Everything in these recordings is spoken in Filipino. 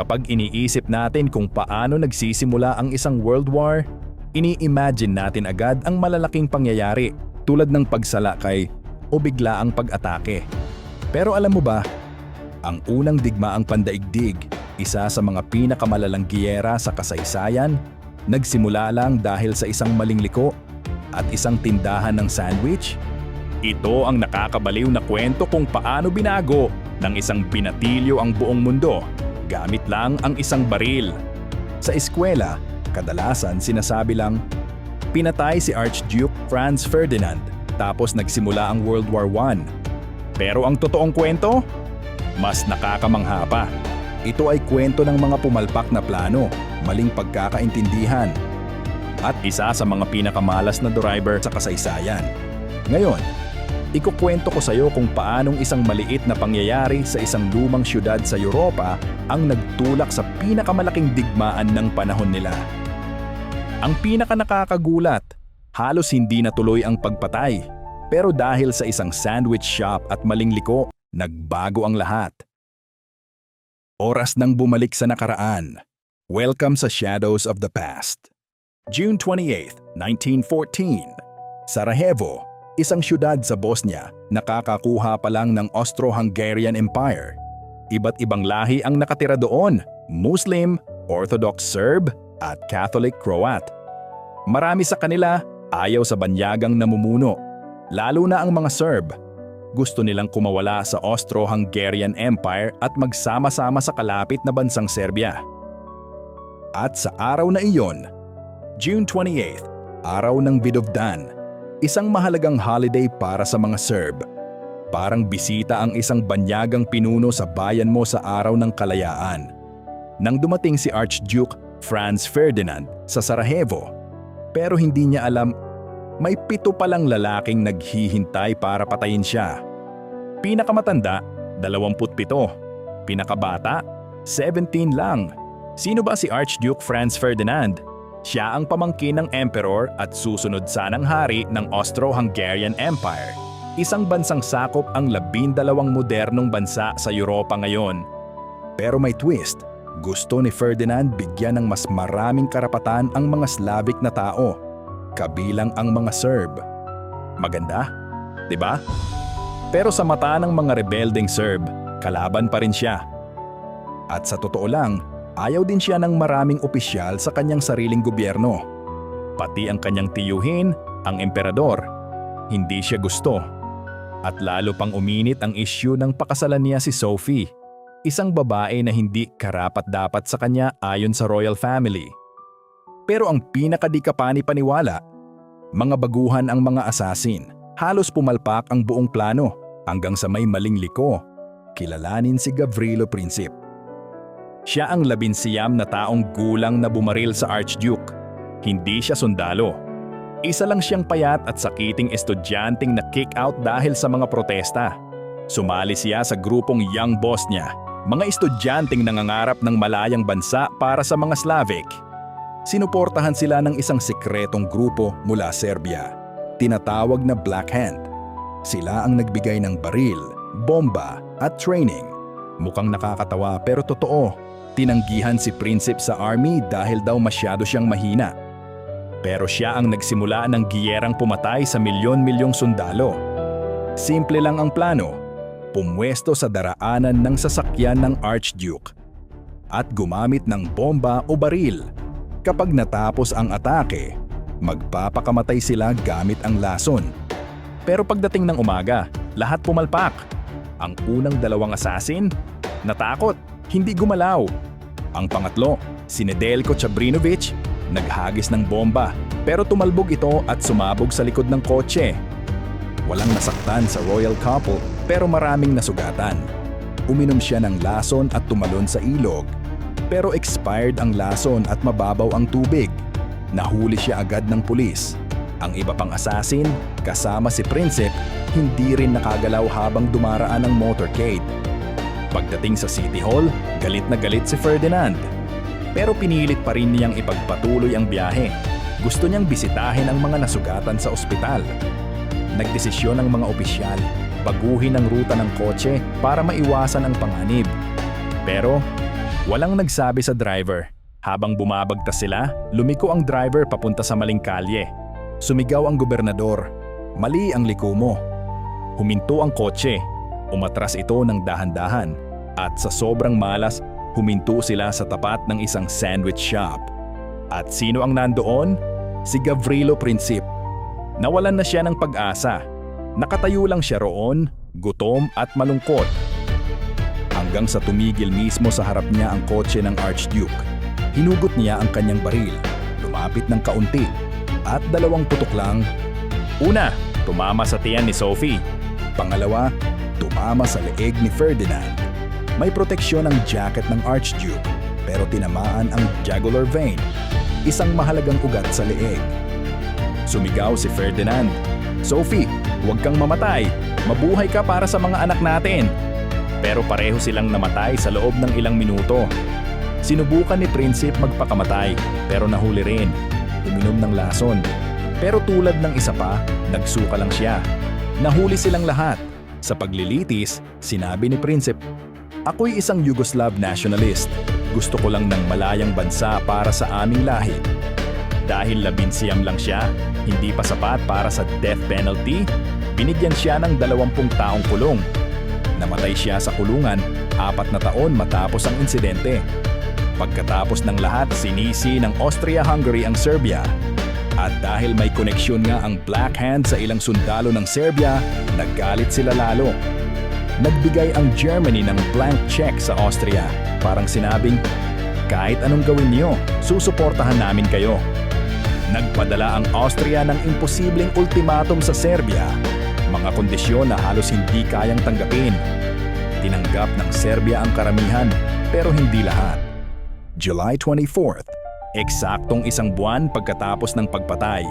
Kapag iniisip natin kung paano nagsisimula ang isang world war, ini-imagine natin agad ang malalaking pangyayari tulad ng pagsalakay o biglaang pag-atake. Pero alam mo ba, ang unang digmaang pandaigdig, isa sa mga pinakamalalang giyera sa kasaysayan, nagsimula lang dahil sa isang maling liko at isang tindahan ng sandwich? Ito ang nakakabaliw na kwento kung paano binago ng isang binatilyo ang buong mundo gamit lang ang isang baril. Sa eskwela, kadalasan sinasabi lang, pinatay si Archduke Franz Ferdinand tapos nagsimula ang World War I. Pero ang totoong kwento? Mas nakakamangha pa. Ito ay kwento ng mga pumalpak na plano, maling pagkakaintindihan, at isa sa mga pinakamalas na driver sa kasaysayan. Ngayon, ikukwento ko sa iyo kung paanong isang maliit na pangyayari sa isang lumang syudad sa Europa ang nagtulak sa pinakamalaking digmaan ng panahon nila. Ang pinaka nakakagulat, halos hindi natuloy ang pagpatay. Pero dahil sa isang sandwich shop at maling liko, nagbago ang lahat. Oras nang bumalik sa nakaraan. Welcome sa Shadows of the Past. June 28, 1914. Sarajevo, isang syudad sa Bosnia, nakakakuha pa lang ng Austro-Hungarian Empire. Iba't ibang lahi ang nakatira doon, Muslim, Orthodox Serb, at Catholic Croat. Marami sa kanila ayaw sa banyagang namumuno, lalo na ang mga Serb. Gusto nilang kumawala sa Austro-Hungarian Empire at magsama-sama sa kalapit na bansang Serbia. At sa araw na iyon, June 28, araw ng Vidovdan, isang mahalagang holiday para sa mga Serb. Parang bisita ang isang banyagang pinuno sa bayan mo sa araw ng kalayaan. Nang dumating si Archduke Franz Ferdinand sa Sarajevo, pero hindi niya alam may pito palang lalaking naghihintay para patayin siya. Pinakamatanda, 27. Pinakabata, 17 lang. Sino ba si Archduke Franz Ferdinand? Siya ang pamangkin ng emperor at susunod sanang hari ng Austro-Hungarian Empire. Isang bansang sakop ang labindalawang modernong bansa sa Europa ngayon. Pero may twist. Gusto ni Ferdinand bigyan ng mas maraming karapatan ang mga Slavic na tao, kabilang ang mga Serb. Maganda, 'di ba? Pero sa mata ng mga rebelding Serb, kalaban pa rin siya. At sa totoo lang, ayaw din siya ng maraming opisyal sa kanyang sariling gobyerno. Pati ang kanyang tiyuhin, ang emperador, hindi siya gusto. At lalo pang uminit ang isyu ng pakasalan niya si Sophie, isang babae na hindi karapat-dapat sa kanya ayon sa royal family. Pero ang pinakadi ka pa ni paniwala, mga baguhan ang mga asasin. Halos pumalpak ang buong plano hanggang sa may maling liko. Kilalanin si Gavrilo Princip. Siya ang labinsiyam na taong gulang na bumaril sa Archduke. Hindi siya sundalo. Isa lang siyang payat at sakiting estudyanteng na kick out dahil sa mga protesta. Sumali siya sa grupong Young Bosnia, mga estudyanteng nangangarap ng malayang bansa para sa mga Slavic. Sinuportahan sila ng isang sikretong grupo mula Serbia, tinatawag na Black Hand. Sila ang nagbigay ng baril, bomba at training. Mukhang nakakatawa pero totoo. Tinanggihan si Princip sa army dahil daw masyado siyang mahina. Pero siya ang nagsimula ng giyerang pumatay sa milyon-milyong sundalo. Simple lang ang plano. Pumwesto sa daraanan ng sasakyan ng Archduke at gumamit ng bomba o baril. Kapag natapos ang atake, magpapakamatay sila gamit ang lason. Pero pagdating ng umaga, lahat pumalpak. Ang unang dalawang asasin, natakot, hindi gumalaw. Ang pangatlo, si Nedelko Chabrinovic, naghagis ng bomba pero tumalbog ito at sumabog sa likod ng kotse. Walang nasaktan sa royal couple pero maraming nasugatan. Uminom siya ng lason at tumalon sa ilog. Pero expired ang lason at mababaw ang tubig. Nahuli siya agad ng pulis. Ang iba pang assassin, kasama si Princip, hindi rin nakagalaw habang dumaraan ang motorcade. Pagdating sa City Hall, galit na galit si Ferdinand. Pero pinilit pa rin niyang ipagpatuloy ang biyahe. Gusto niyang bisitahin ang mga nasugatan sa ospital. Nagdesisyon ang mga opisyal, baguhin ang ruta ng kotse para maiwasan ang panganib. Pero Walang nagsabi sa driver. Habang bumabagtas sila, lumiko ang driver papunta sa maling kalye. Sumigaw ang gobernador. Mali ang liko mo. Huminto ang kotse. Umatras ito ng dahan-dahan. At sa sobrang malas, huminto sila sa tapat ng isang sandwich shop. At sino ang nandoon? Si Gavrilo Princip. Nawalan na siya ng pag-asa. Nakatayo lang siya roon, gutom at malungkot. Hanggang sa tumigil mismo sa harap niya ang kotse ng Archduke. Hinugot niya ang kanyang baril, lumapit ng kaunti, at dalawang putok lang. Una, tumama sa tiyan ni Sophie. Pangalawa, tumama sa leeg ni Ferdinand. May proteksyon ang jacket ng Archduke, pero tinamaan ang jugular vein, isang mahalagang ugat sa leeg. Sumigaw si Ferdinand. Sophie, huwag kang mamatay. Mabuhay ka para sa mga anak natin. Pero pareho silang namatay sa loob ng ilang minuto. Sinubukan ni Prinsip magpakamatay pero nahuli rin. Uminom ng lason. Pero tulad ng isa pa, nagsuka lang siya. Nahuli silang lahat. Sa paglilitis, sinabi ni Prinsip, Ako'y isang Yugoslav nationalist. Gusto ko lang ng malayang bansa para sa aming lahi. Dahil labinsiyam lang siya, hindi pa sapat para sa death penalty, binigyan siya ng 20 taong kulong. Namatay siya sa kulungan apat na taon matapos ang insidente. Pagkatapos ng lahat, sinisi ng Austria-Hungary ang Serbia. At dahil may koneksyon nga ang Black Hand sa ilang sundalo ng Serbia, naggalit sila lalo. Nagbigay ang Germany ng blank check sa Austria. Parang sinabing, kahit anong gawin niyo, susuportahan namin kayo. Nagpadala ang Austria ng imposibleng ultimatum sa Serbia, mga kondisyon na halos hindi kayang tanggapin. Tinanggap ng Serbia ang karamihan, pero hindi lahat. July 24th, eksaktong isang buwan pagkatapos ng pagpatay,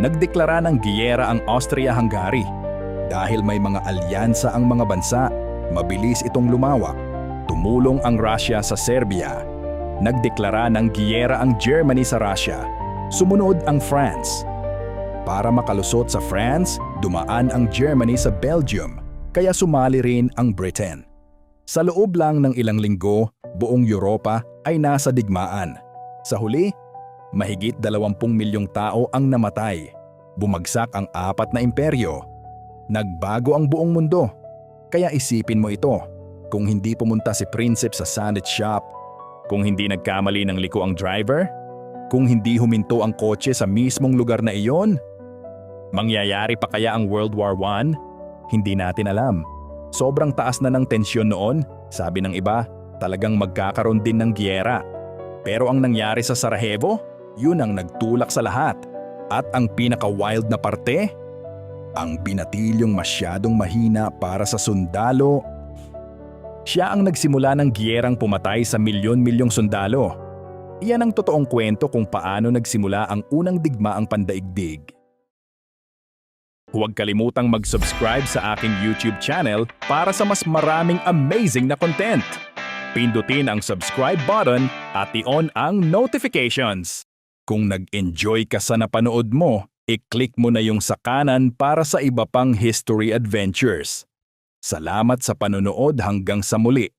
nagdeklara ng giyera ang Austria-Hungary. Dahil may mga alyansa ang mga bansa, mabilis itong lumawak. Tumulong ang Russia sa Serbia. Nagdeklara ng giyera ang Germany sa Russia. Sumunod ang France. Para makalusot sa France, dumaan ang Germany sa Belgium, kaya sumali rin ang Britain. Sa loob lang ng ilang linggo, buong Europa ay nasa digmaan. Sa huli, mahigit 20 milyong tao ang namatay. Bumagsak ang apat na imperyo. Nagbago ang buong mundo. Kaya isipin mo ito, kung hindi pumunta si Prinsip sa sandwich shop, kung hindi nagkamali ng liko ang driver, kung hindi huminto ang kotse sa mismong lugar na iyon, mangyayari pa kaya ang World War I? Hindi natin alam. Sobrang taas na ng tensyon noon, sabi ng iba, talagang magkakaroon din ng giyera. Pero ang nangyari sa Sarajevo, yun ang nagtulak sa lahat. At ang pinaka-wild na parte, ang binatilyong masyadong mahina para sa sundalo. Siya ang nagsimula ng giyerang pumatay sa milyon-milyong sundalo. Iyan ang totoong kwento kung paano nagsimula ang unang digmaang pandaigdig. Huwag kalimutang mag-subscribe sa aking YouTube channel para sa mas maraming amazing na content. Pindutin ang subscribe button at i-on ang notifications. Kung nag-enjoy ka sa napanood mo, i-click mo na yung sa kanan para sa iba pang history adventures. Salamat sa panonood hanggang sa muli.